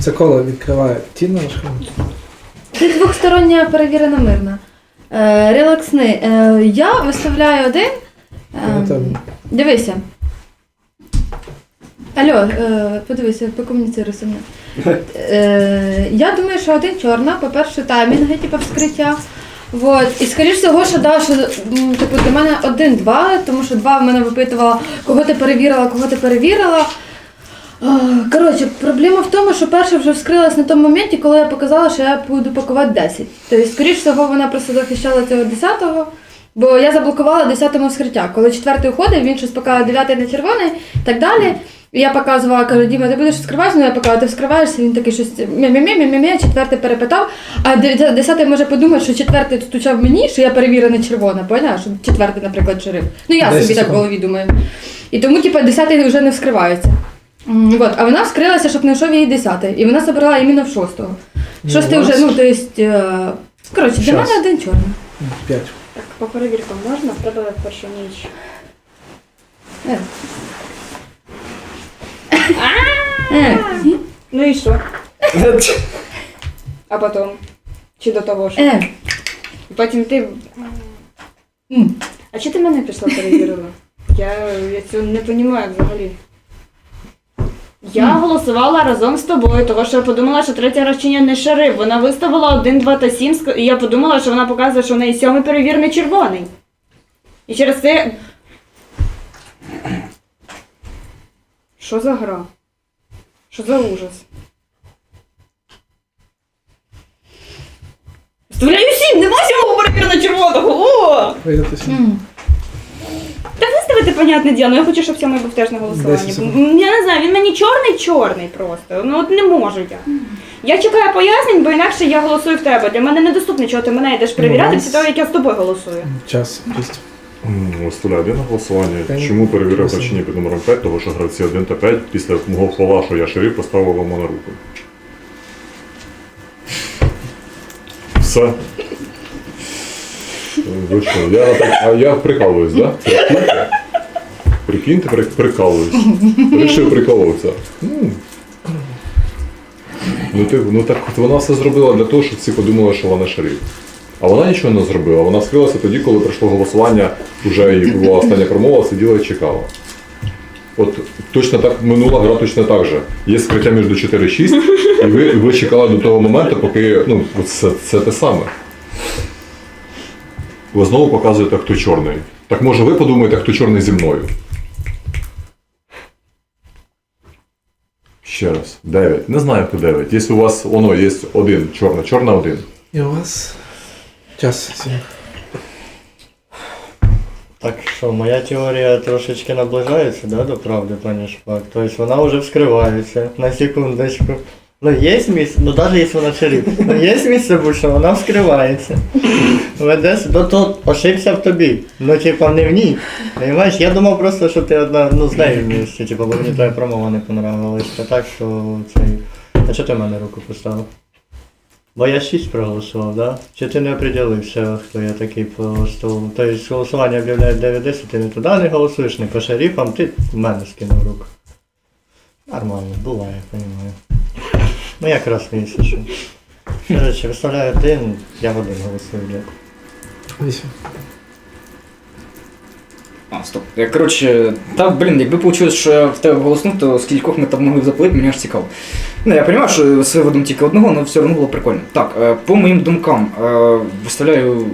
Це коло відкриває Шхрам. Ти двохстороння перевірена мирна. Е, релаксни. Е, я виставляю один. Е, дивися. Алло, е, подивися, покомуніцируй зі мною. Е, я думаю, що один чорна, по-перше, таймінги, типу вскриття. Вот. І скоріш всього, що да, що м, типу, для мене один-два, тому що два в мене випитувала, кого ти перевірила, кого ти перевірила. Коротше, проблема в тому, що перша вже вскрилась на тому моменті, коли я показала, що я буду пакувати 10. Тобто, скоріш всього, вона просто захищала цього 10-го, бо я заблокувала 10-му вскриття. Коли четвертий уходив, він щось показав 9 на червоний і так далі. І я показувала, кажу, Діма, ти будеш вскривати, ну я показала, ти вскриваєшся, він такий щось мі-мі-мі-мі-мі, четвертий перепитав. А десятий може подумати, що четвертий стучав мені, що я перевірена червона, поняла? Що четвертий, наприклад, шериф. Ну я собі так в голові думаю. І тому, типу, десятий вже не вскривається. Вот. А вона вскрилася, щоб не йшов її десятий. І вона забрала іменно в шостого. Шостий Ну, вже, раз. ну, то есть, е, коротше, для Щас. мене один чорний. П'ять. Так, по перевіркам можна? В першу ніч. Е. Е. Ну і що? А потім? Чи до того ж? Е. Потім ти. М. А чи ти мене пішла перевірила? Я, я цього не розумію взагалі. Я голосувала разом з тобою, тому що я подумала, що третя рачиня не шериф. Вона виставила 1, 2 та 7, і я подумала, що вона показує, що в неї сьомий перевірений червоний. І через це. Що за гра? Що за ужас? Вставляю 7, нема сьомого перевіреного червоного! О! М. Та понятне діло, я хочу, щоб сьомий був теж на голосуванні. Я не знаю, він мені чорний-чорний просто. Ну от не можу я. Я чекаю пояснень, бо інакше я голосую в тебе. Для мене недоступно, чого ти мене йдеш перевіряти Ну, після того, як я з тобою голосую. Час. М, Виставляю один на голосування. Та ні. Чому перевірив Просто. під номером 5, того що гравці 1 та 5 після мого слова, що я шериф, поставили йому на руку. Все. Ви що, я, так- а я прикалуюсь, так? Да? Прикиньте, при- прикалуюсь. Рішив прикалуватися. Ну, ти, ну так от вона все зробила для того, щоб всі подумали, що вона шериф. А вона нічого не зробила. Вона скрилася тоді, коли прийшло голосування, вже і була остання промова, сиділа і чекала. От точно так минула гра точно так же. Є скриття між 4-6, і ви, ви чекали до того моменту, поки. Ну, це, це те саме. Ви знову показуєте, хто чорний. Так може ви подумаєте, хто чорний зі мною? Ще раз. 9. Не знаю, хто 9. Якщо у вас воно, є один, чорна, чорна один. І у вас час сім. Так що, моя теорія трошечки наближається, да, до правди, пані Шпак? Тобто вона вже вскривається, на секундочку. Ну, є місце, ну навіть якщо вона шериф, ну є місце, бо що вона вскривається. Ведеш, ну то ошибся в тобі. Ну, типа, не в ній. Понимаєш, я думав просто, що ти одна, ну, з нею в місці, бо мені твоя промова не понравилась. А так, що цей. А чого ти в мене руку поставив? Бо я 6 проголосував, да? Чи ти не определився, хто я такий по столу? Тобто голосування об'являє 9-10, ти не туди не голосуєш, не по шерифам, ти в мене скинув руку. Нормально, буває, розумію. Ну якраз місяць. що. Коротше, виставляю один, я в один голосую, дякую. А, стоп. Е, Коротше, та, блін, якби вийшло, що я в тебе голоснув, то скількох ми там могли б заплити, мені аж цікаво. Ну, я розумію, що з виводом тільки одного, але все одно було прикольно. Так, е, по моїм думкам, е, виставляю.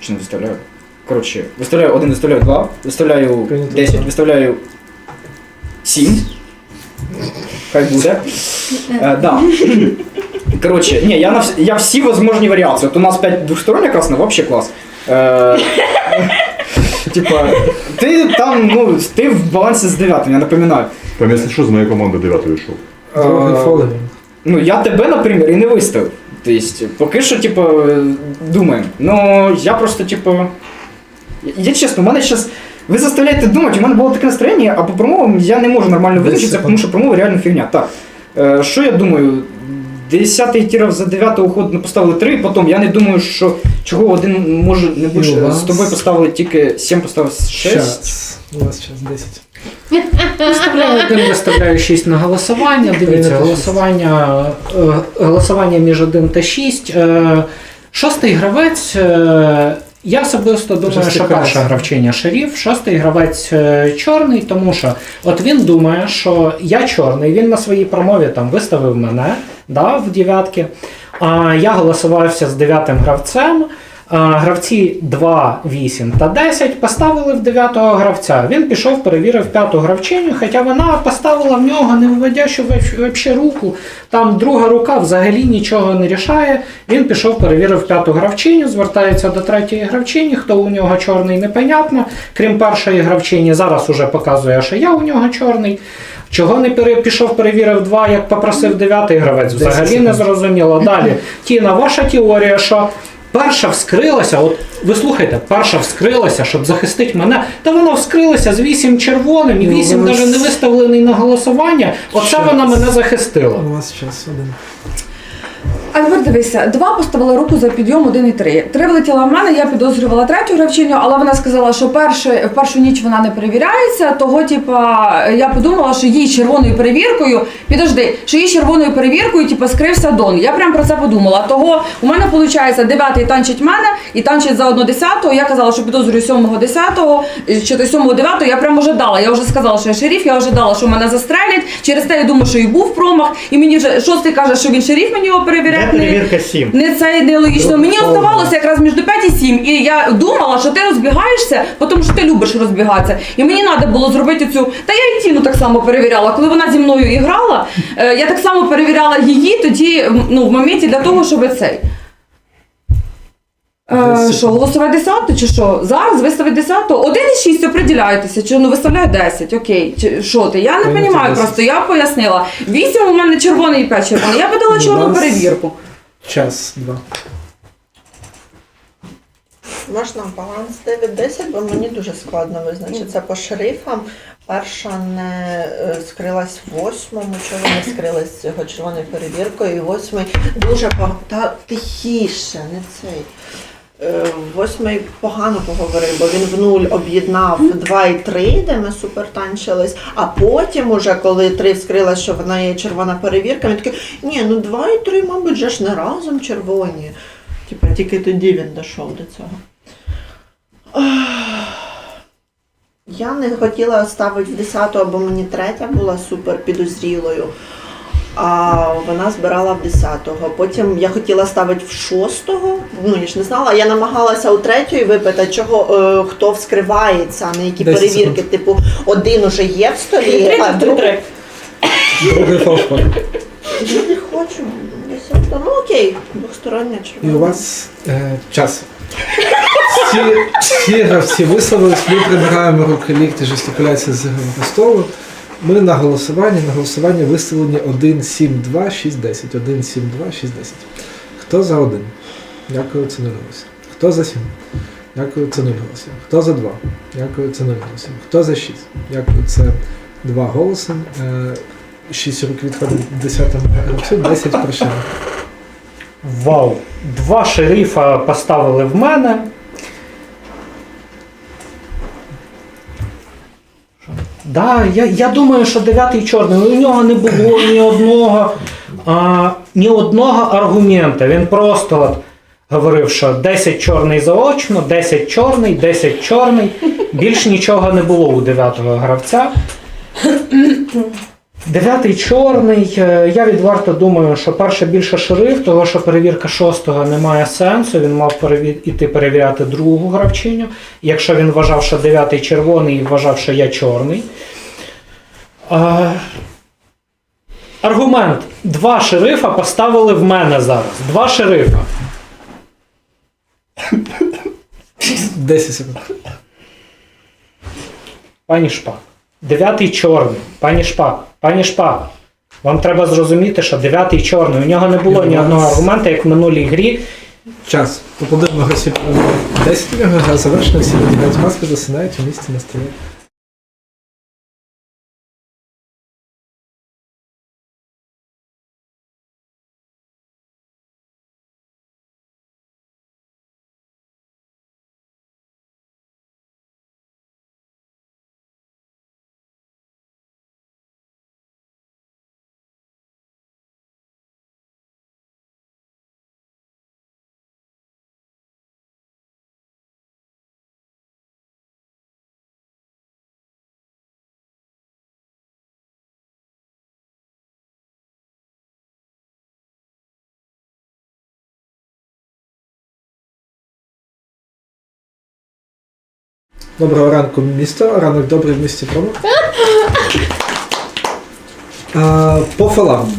Чи не виставляю? Коротше, виставляю один, виставляю два, виставляю Прийнято. 10, виставляю 7. Хай буде. Е, да. Коротше, ні, я, на вс- я всі возможні варіації. От у нас 5 двостороння красна, вообще клас. Е, Типа, ти там, ну, ти в балансі з дев'ятим, я напоминаю. Там, якщо що, з моєї команди 9 йшов. Е. Ну, я тебе, наприклад, і не виставив. Тобто, поки що, типу, думаємо. Ну, я просто, типу. Я, я чесно, у мене зараз. Ви заставляєте думати, у мене було таке настроєння, а по промовам я не можу нормально визначитися, тому що промова реально фігня. Так. Е, що я думаю? Десятий тіров за дев'ятого ходу не поставили три, потім я не думаю, що чого один може не більше. вас? З тобою поставили тільки сім, поставили шесть. Час. У вас час 10. Виставляю один, виставляю 6 на голосування. Дивіться, голосування, е, голосування між 1 та 6. Е, Шостий гравець. Я особисто думаю, що перша гравчиня шарів, шостий гравець е, чорний, тому що от він думає, що я чорний, він на своїй промові там виставив мене да, в дев'ятки. А я голосувався з дев'ятим гравцем. А, Гравці 2, 8 та 10 поставили в дев'ятого гравця. Він пішов, перевірив п'яту гравчиню, хоча вона поставила в нього не вводячу вообще руку. Там друга рука взагалі нічого не рішає. Він пішов, перевірив п'яту гравчиню, звертається до третьої гравчині. Хто у нього чорний, непонятно. Крім першої гравчині, зараз уже показує, що я у нього чорний. Чого не пішов, перевірив два, як попросив дев'ятий гравець? Взагалі не зрозуміло. Далі, Тіна, ваша теорія, що перша вскрилася, от ви слухайте, перша вскрилася, щоб захистити мене, та вона вскрилася з вісім червоним і Ну, вісім навіть не виставлений на голосування. Оце вона мене захистила. У вас час один. Тепер дивися, два поставила руку за підйом, один і три. Три влетіла в мене, я підозрювала третю гравчиню, але вона сказала, що перше, в першу ніч вона не перевіряється. Того, типа, я подумала, що їй червоною перевіркою, підожди, що їй червоною перевіркою, типа, скрився Дон. Я прям про це подумала. Того у мене виходить дев'ятий танчить мене і танчить за одну десятого. Я казала, що підозрюю сьомого десятого, чи то сьомого дев'ятого. Я прям вже дала. Я вже сказала, що я шеріф, я вже дала, що мене застрелять. Через те я думаю, що і був промах. І мені вже шостий каже, що він шеріф, мені його перевіряє. Перевірка 7? Не це ідеологічно. Мені оставалося якраз між 5 і 7. І я думала, що ти розбігаєшся, тому що ти любиш розбігатися. І мені треба було зробити цю. Та я і Тіну так само перевіряла. Коли вона зі мною і грала, е, я так само перевіряла її тоді, ну, в моменті для того, щоб цей. Е, що, голосувати 10 чи що? Зараз виставити 10 1 і 6 определяйтеся, чи ну виставляю 10, окей. Чи що ти? Я не розумію, 10. просто я пояснила. 8 у мене червоний і 5 червоний. Я би дала У чорну перевірку. Час два. Можна баланс 9-10, бо мені дуже складно визначитися по шерифам. Перша не е, скрилась в восьмому, чого не скрилась з його червоною перевіркою, і восьмий дуже. Та тихіше, не цей. Е, Восьмий погано поговорив, бо він в нуль об'єднав 2 і 3, де ми супер танчились. А потім, уже коли 3 вскрилась, що вона є червона перевірка, він такий, ні, ну 2 і 3, мабуть, же ж не разом червоні. Типа тільки тоді він дійшов до цього. Я не хотіла ставити в 10-ту, бо мені третя була супер підозрілою. А вона збирала в 10-го. Потім я хотіла ставити в 6-го. Ну, я ж не знала. Я намагалася у третьої випитати, чого е, хто вскривається, а не які 10 перевірки. Типу, один уже є в столі, а другий. Я не хочу. 10-го. Ну окей, двостороння І червона. у вас е, час. Всі, всі гравці висловились, ми прибираємо руки, лікті, жестикуляція з ігрового столу. Ми на голосуванні, на голосуванні виставлені 1, 7, 2, 6, 10. 1, 7, 2, 6, 10. Хто за 1? Дякую, це 0 голосів. Хто за 7? Дякую, це 0 голосів. Хто за 2? Дякую, це 0 голосів. Хто за 6? Дякую, це 2 голоси. Е, 6 рук відходить 10 гравцю, 10 прощання. Вау! Два шерифа поставили в мене. Да, я, я думаю, що дев'ятий чорний. У нього не було ні одного, а, ні одного аргумента. Він просто от говорив, що 10 чорний заочно, 10 чорний, 10 чорний. Більш нічого не було у дев'ятого гравця. Дев'ятий чорний. е, Я відверто думаю, що перше більше шериф, того що перевірка шостого не має сенсу. Він мав перевір... іти перевіряти другу гравчиню. Якщо він вважав, що дев'ятий червоний і вважав, що я чорний. А... Аргумент. Два шерифа поставили в мене зараз. Два шерифа. 10 секунд. Пані Шпак. Дев'ятий чорний. Пані Шпак. Пані Шпак. Вам треба зрозуміти, що дев'ятий чорний. У нього не було ні одного аргумента, як в минулій грі. Час. Поплодуємо гасі. 10 гра завершена, всі надягають маски, засинають у місці на столі. Доброго ранку, місто. Ранок добрий в місті Промо. По фолам.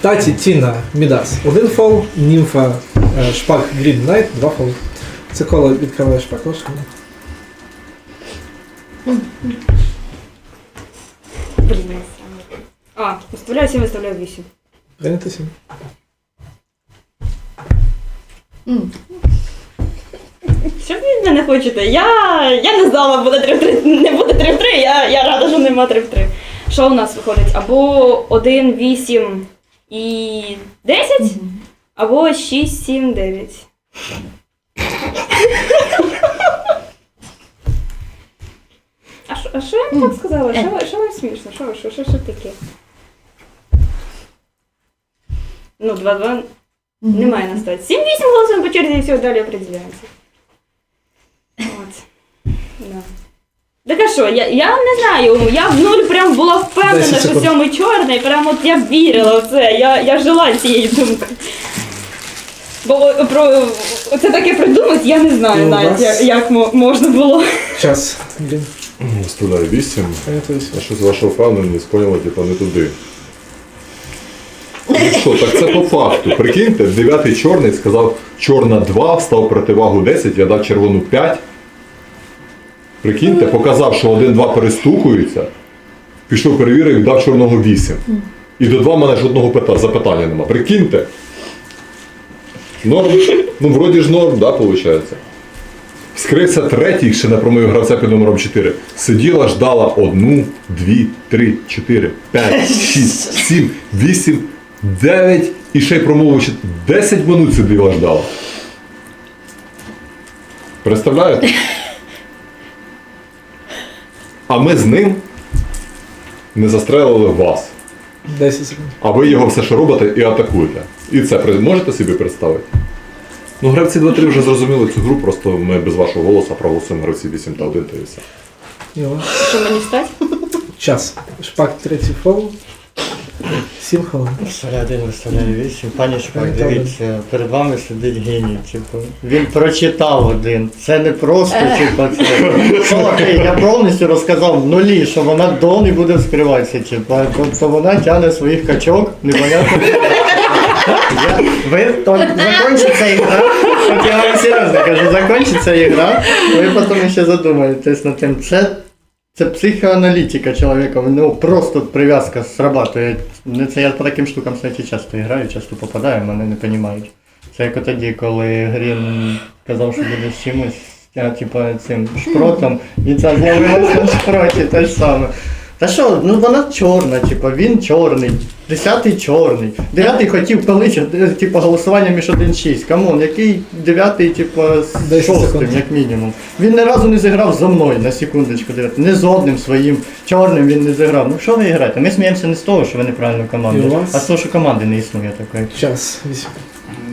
Таті, Тіна, Мідас. Один фол, Німфа, е, Шпак, Грін Найт, два фоли. Це коло відкриває Шпак, ваш. Блін, я. А, виставляю 7, виставляю 8. Прийнятися. М. Що ви від мене хочете? Я, я не знала, буде 3 в 3, не буде 3 в 3, я, я рада, що нема 3 в 3. Що у нас виходить? Або 1, 8 і 10, або 6, 7, 9. А що, а що я вам так сказала? Що, що вам смішно? Що, що, що, що таке? Ну, 2, 2 немає на статі. 7, 8 голосуємо по черзі і все, далі определяємося. Так а що, я, я не знаю, я в нуль прям була впевнена, що сьомий чорний, прям от я вірила в це, я, я жила цією думкою. Бо про це таке придумати, я не знаю І навіть, вас? як, як можна було. Час. 8. Прийнятися. А щось ваша впевненість поняла, типу, не туди. Ну що, так це по факту. Прикиньте, дев'ятий чорний сказав чорна 2, став противагу 10, я дав червону 5. Прикиньте, показав, що 1-2 перестукуються. Пішов перевірив, дав чорного 8. І до 2 в мене жодного пита, запитання нема. Прикиньте. Норм. Ну, вроді ж норм, да, виходить. Вскрився третій, ще не промив гравця під номером 4. Сиділа, ждала одну, дві, три, чотири, п'ять, шість, сім, вісім, дев'ять і ще й промовив ще 10 минут сиділа, ждала. Представляєте? А ми з ним не застрелили вас. 10 секунд. А ви його все що робите і атакуєте. І це при- можете собі представити? Ну, гравці 2-3 вже зрозуміли цю гру, просто ми без вашого голосу проголосуємо гравці 8 та 1 та і все. Іва. Що мені встать? Час. Шпак третій фол. 7 хвилин. Виставляю один, виставляю вісім. Пані Шпак, дивіться, перед вами сидить геній. Типу, він прочитав один. Це не просто, типу, це. Слухай, я повністю розказав в нулі, що вона до не буде вскриватися. Типу, тобто вона тягне своїх качок, непонятно. Я, ви то, закончиться ігра, от я вам серйозно кажу, закончиться ігра, ви потім ще задумаєтесь над тим. Це це психоаналітика чоловіка, ну просто прив'язка срабатує. Не це я по таким штукам кстати, часто граю, часто попадаю, мене не розуміють. Це як тоді, коли Грін казав, що буде з чимось, а, типу, цим шпротом, і це з'явилось на шпроті те ж саме. Та що, ну вона чорна, типа, він чорний, десятий чорний. Дев'ятий хотів палича, типа голосування між 1-6. Камон, який дев'ятий, типа, з шостим, як мінімум. Він ні разу не зіграв за мною, на секундочку, дев'ятий. Не з одним своїм чорним він не зіграв. Ну що ви граєте? Ми сміємося не з того, що ви неправильно І команду, а з того, що команди не існує такої. Час. 8.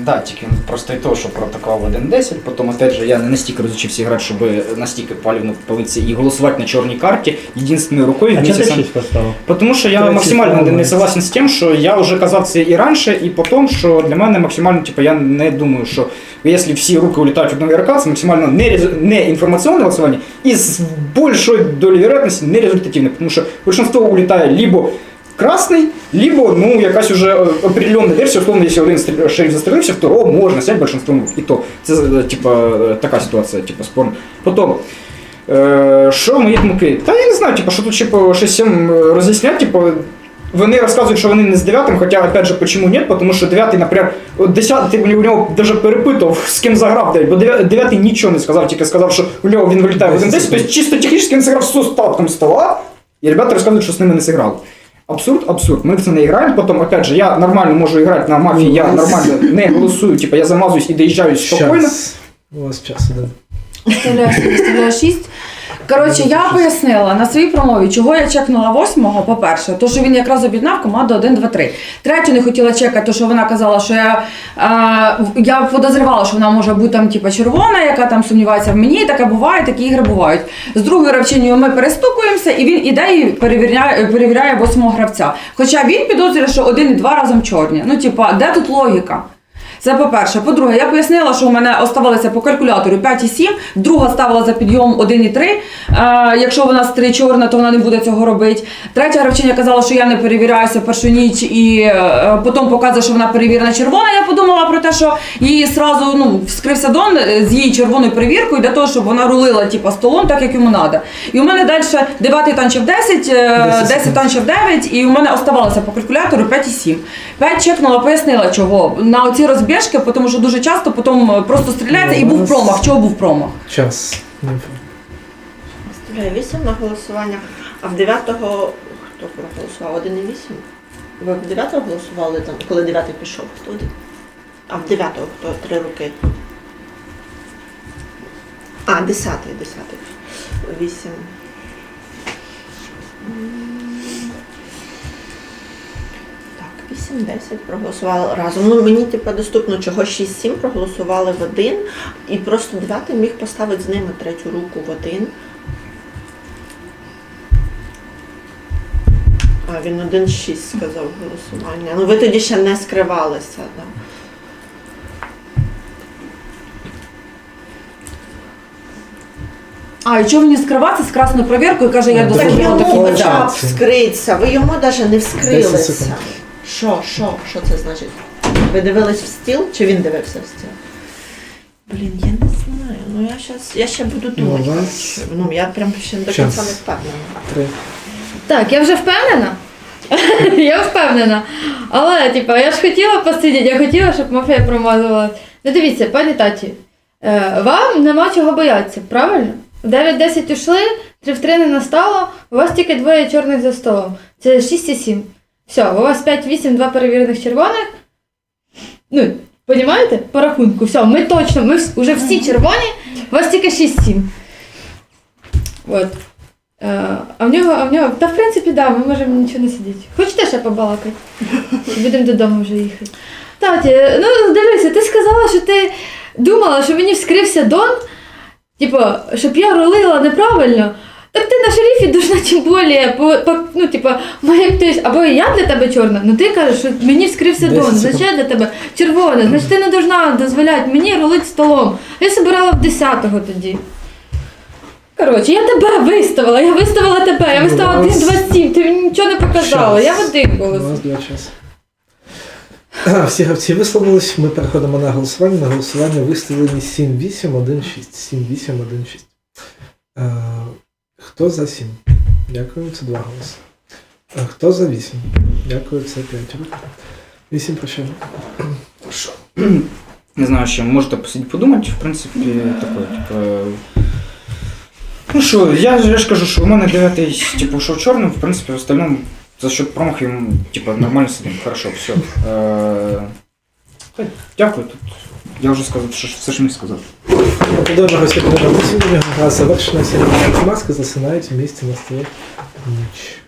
Да, тільки просто і то, що проатакував 1-10, потім, опять же, я не настільки розучився грати, щоб настільки палівно палитися і голосувати на чорній карті. Єдинственною рукою А чого ти сам- 6 поставив? Потому що я максимально не, не согласен з тим, що я вже казав це і раніше, і потім, що для мене максимально, типу, я не думаю, що якщо всі руки улітають в одного ігрока, це максимально не, рез- не інформаційне голосування і з більшою долею вероятності не результативне, тому що большинство улітає либо красний, либо ну, якась уже е, определенна версія, условно, якщо один стрі- шериф застрілився, второго можна снять большинством. І то. Це е, типа, така ситуація, типа, спорна. Потім, Що мої думки? Та я не знаю, типу, що тут типу, щось всім роз'яснять, типу, вони розказують, що вони не з дев'ятим, хоча, опять же, почему нет, тому що дев'ятий, наприклад, от десятий у нього даже перепитував, з ким заграв, бо дев'я- дев'ятий нічого не сказав, тільки сказав, що у нього він вилітає в 1-10, тобто чисто технічно він зіграв з остатком стола, і ребята розказують, що з ними не зіграли. Абсурд, абсурд. Ми в це не граємо. Потім, опять же, я нормально можу грати на мафії, я нормально не голосую, типу, я замазуюсь і доїжджаюсь спокійно. Час. У вас час один. Виставляю 6, 6. Коротше, я пояснила на своїй промові, чого я чекнула восьмого, по-перше, то що він якраз об'єднав команду 1, 2, 3. Третю не хотіла чекати, то що вона казала, що я, е, я подозрівала, що вона може бути там, типу, червона, яка там сумнівається в мені. Таке буває, такі ігри бувають. З другою гравчиною ми перестукуємося, і він іде і перевіряє, перевіряє восьмого гравця. Хоча він підозрює, що один і два разом чорні. Ну, типа, де тут логіка? Це по-перше. По-друге, я пояснила, що у мене оставалося по калькулятору 5,7, друга ставила за підйом 1,3. Е, якщо вона з 3 чорна, то вона не буде цього робити. Третя гравчиня казала, що я не перевіряюся першу ніч і е, потім показує, що вона перевірена червона. Я подумала про те, що її сразу ну, вскрився дон е, з її червоною перевіркою для того, щоб вона рулила типу, столом так, як йому треба. І у мене далі 9 танчів 10, е, 10 10 танчів 9, і у мене оставалося по калькулятору 5,7. 5 чекнула, пояснила чого. На оці розбіжки, тому що дуже часто потім е, просто стріляється і був промах. Чого був промах? Час. Не Ставляю 8 на голосування, а в 9-го хто проголосував? 1,8? Ви в 9-го голосували там, коли 9-й пішов? Хто один? А в 9-го хто? Три руки. А, 10-й, 10-й. 8. Так, 8-10 проголосували разом. Ну мені типу доступно, чого 6-7 проголосували в один, і просто 9 міг поставити з ними третю руку в один. А він 1-6 сказав голосування. Ну ви тоді ще не скривалися, так. А, і чого мені скриватися з красною провіркою? Каже, я Ну, до Так йому хоча б вскриться, ви йому навіть не 10 вскрилися. Що, що, що це значить? Ви дивились в стіл чи він дивився в стіл? Блін, я не знаю. Ну я щас, я ще буду Ну, думати. у вас Ну я прям ще до час. кінця не впевнена. Три. Так, я вже впевнена. я впевнена. Але, типа, я ж хотіла посидіти, я хотіла, щоб мафія промазувала. Ну дивіться, пані таті, е, вам нема чого боятися, правильно? В 9-10 ушли, 3 в 3 не настало, у вас тільки двоє чорних за столом. Це 6 і 7. Все, у вас 5-8, два перевірених червоних. Ну, понімаєте? По рахунку. Все, ми точно, ми вже всі червоні, у вас тільки 6-7. От. Е, а в нього, а в нього, та в принципі, да, ми можемо нічого не сидіти. Хочете ще побалакати? Будемо додому вже їхати. Таті, ну дивися, ти сказала, що ти думала, що мені вскрився Дон, типу, щоб я рулила неправильно. Так ти на шерифі должна тим більше, по, по, ну, типу, має хтось, або я для тебе чорна, ну ти кажеш, що мені вскрився 10 Дон, значить я для тебе червона, значить ти не должна дозволяти мені рулити столом. Я собирала в 10-го тоді. Коротше, я тебе виставила, я виставила тебе, я виставила Ну, у 1,27, ти мені нічого не показала, я в один У голос. нас два часи. Всі гравці висловились. Ми переходимо на голосування. На голосування виставлені 7-8-1-6. 7-8-1-6. Хто за 7? Дякую, це два голоси. Е, Хто за 8? Дякую, це 5 рук. 8 прощаю. Що? Не знаю, ще можете посидіти подумати, в принципі, такое, типу. Ну що, я, я ж кажу, що у мене дев'ятий, типу, шов чорним, в принципі, в остальному за счет промахів, типу, нормально сидим. Хорошо, все. Е, дякую. Тут я вже сказав, що, все, що міг сказати. Всіх подобного засідання. Гра завершена. Сьогодні маски, засинають в місті на. Ніч.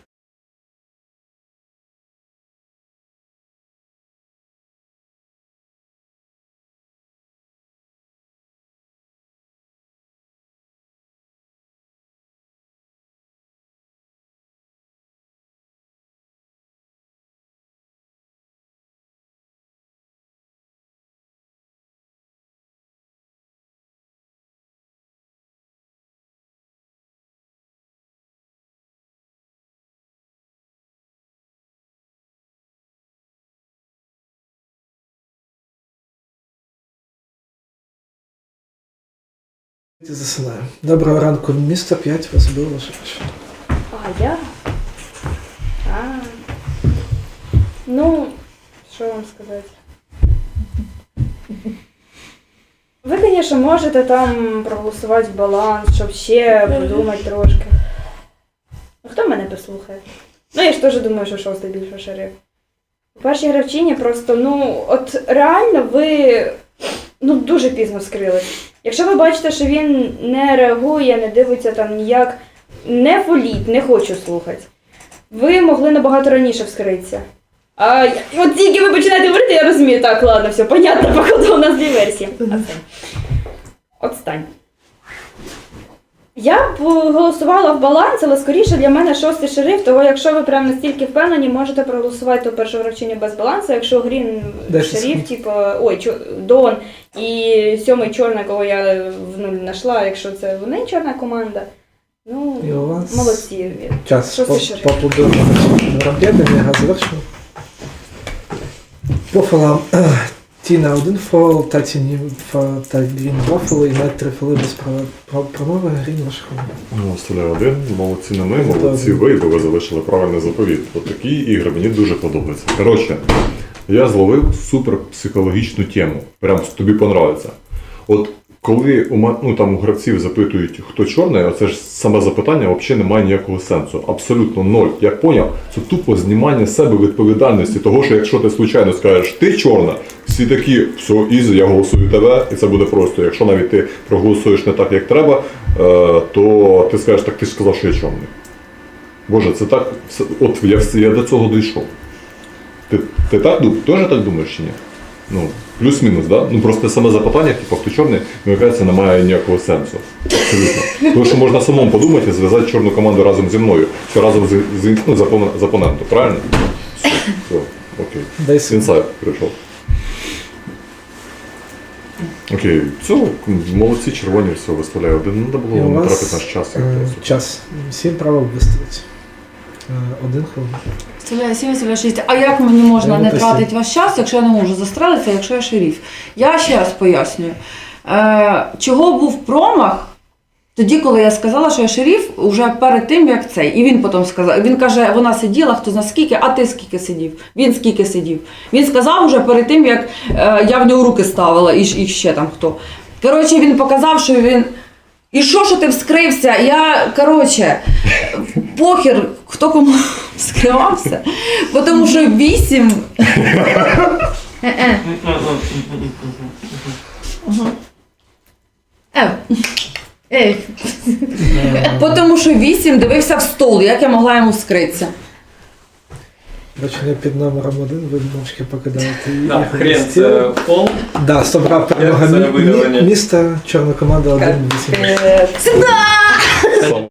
Засинаю. Доброго ранку, місто 5 вас було ваше. А, я? А. Ну, що вам сказати? Ви, звісно, можете там проголосувати баланс, щоб ще подумати трошки. А хто мене послухає? Ну, я ж теж думаю, що шостий більше. У першій гравчині просто, ну, от реально ви ну, дуже пізно скрились. Якщо ви бачите, що він не реагує, не дивиться там ніяк, не воліть, не хочу слухати. Ви могли набагато раніше вскритися. А от тільки ви починаєте говорити, я розумію, так, ладно, все, понятно, походу у нас дві версії. Це. Отстань. Я б голосувала в баланс, але скоріше для мене шостий шериф, того якщо ви прям настільки впевнені, можете проголосувати у першу вручення без балансу. Якщо Грін шериф, типу, ой, чо, Дон і сьомий чорний, кого я в нуль знайшла, якщо це вони чорна команда. Ну, І у вас молодці. Час Шостий по- шериф. поаплодуємо ракетами, газ завершено. По Тіна один фол, Таті Ні фа- та два фоли і навіть три фоли без промови, Грін ваш фол. Ну, оставляю один. Молодці не ми, молодці ви, бо ви залишили правильний заповіт. От такі ігри мені дуже подобаються. Коротше, я зловив супер психологічну тему. Прям тобі понравиться. От коли у ну, там у гравців запитують, хто чорний, оце ж саме запитання взагалі не має ніякого сенсу. Абсолютно ноль. Як поняв, це тупо знімання з себе відповідальності. Того, що якщо ти случайно скажеш, ти чорна, всі такі, все, ізі, я голосую тебе, і це буде просто. Якщо навіть ти проголосуєш не так, як треба, е, то ти скажеш, так ти ж сказав, що я чорний. Боже, це так. От я, я до цього дійшов. Ти, ти так теж так думаєш чи ні? Ну, плюс-мінус, да? Ну просто саме запитання, типу, хто чорний, мені кажеться, не має ніякого сенсу. Абсолютно. Тому що можна самому подумати і зв'язати чорну команду разом зі мною, чи разом з, з, ну, з опонентом, правильно? Все, все, окей. Інсайт прийшов. Окей, все, молодці, червоні, все, виставляю один. Треба було не тратити наш час. е, час. Сім правил виставити. Е, Один хвилин. Виставляю сім, виставляю шість. А як мені можна не тратити ваш час, якщо я не можу застрелитися, якщо я шеріф? Я ще раз пояснюю. Е, чого був промах? Тоді, коли я сказала, що я шериф, уже перед тим, як цей. І він потім сказав, він каже, вона сиділа, хто зна скільки, а ти скільки сидів? Він скільки сидів. Він сказав уже перед тим, як е, я в нього руки ставила, і, і ще там хто. Коротше, він показав, що він. І що, що ти вскрився? Я, коротше, похер, хто кому вскривався. Тому що вісім. Е-е. Ей. Бо Тому що вісім дивився в стол, як я могла йому вскритися. Бачення під номером один ви мовчки покидаєте. її. Да, хрен це пол. Да, собрав перемога мі- мі- міста, чорна команда 1-8. Е, Сам-